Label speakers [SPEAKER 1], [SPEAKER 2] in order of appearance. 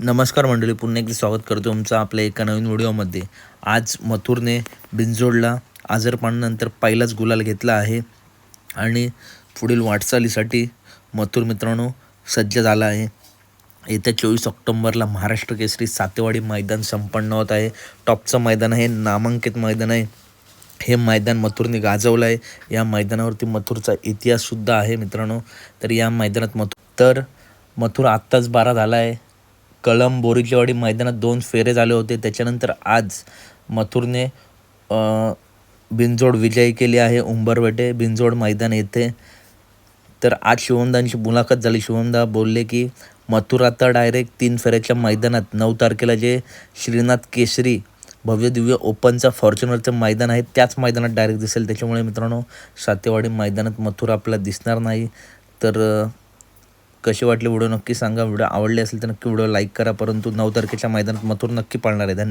[SPEAKER 1] नमस्कार मंडळी पुन्हा एकदा स्वागत करतो तुमचं आपल्या एका नवीन व्हिडिओमध्ये. आज मथुरने बिंजोडला आजारपणानंतर पहिलाच गुलाल घेतला आहे आणि पुढील वाटचालीसाठी मथुर मित्रांनो सज्ज झाला आहे. येत्या चोवीस ऑक्टोंबरला महाराष्ट्र केसरी सातेवाडी मैदान संपन्न होत आहे. टॉपचं मैदान आहे नामांकित मैदान आहे. हे मैदान मथुरने गाजवलं आहे. या मैदानावरती मथुरचा इतिहाससुद्धा आहे मित्रांनो. तर या मैदानात मथुर तर मथुर आत्ताच बारा झाला आहे. कळंब बोरीचेवाडी मैदानात दोन फेरे झाले होते. त्याच्यानंतर आज मथुरने बिंजोड बिनजोड विजयी केली आहे उंबरवेटे. बिनजोड मैदान येथे. तर आज शिवमदांची मुलाखत झाली. शिवमदा बोलले की मथुर आता डायरेक्ट तीन फेऱ्याच्या मैदानात. नऊ तारखेला जे श्रीनाथ केसरी भव्य दिव्य ओपनचा फॉर्च्युनरचं मैदान आहे त्याच मैदानात डायरेक्ट दिसेल. त्याच्यामुळे मित्रांनो सातेवाडी मैदानात मथुर आपल्याला दिसणार नाही. तर कसे कशी वाटली व्हिडिओ नक्की सांगा. व्हिडिओ आवडले असेल तर नक्की व्हिडिओ लाईक करा. परंतु नऊ तारखेच्या मैदानात मथुर नक्की पाळणार आहे. धन्यवाद.